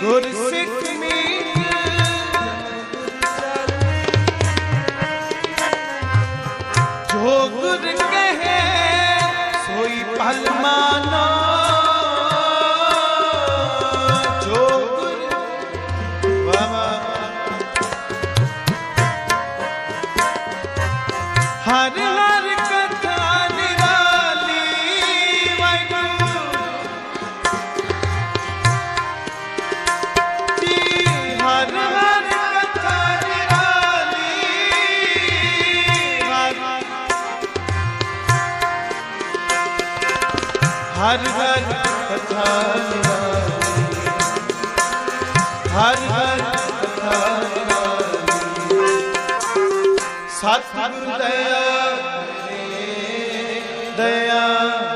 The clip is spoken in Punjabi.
ਗੁਰ ਸਿੱਖ ਮੀਤ ਜੋ ਗੁਰ ਕਹੇ ਸੋਈ ਭਲ ਮਾਨੋ ਜੋ ਗੁਰ ਵਾਵਾ ਹਰ ਹਰ ਹਰ ਹਰ ਕਥਾ ਨਿਰਾਲੀ ਹਰ ਹਰ ਕਥਾ ਨਿਰਾਲੀ ਸਤਿਗੁਰ ਦਇਆ ਦਇਆ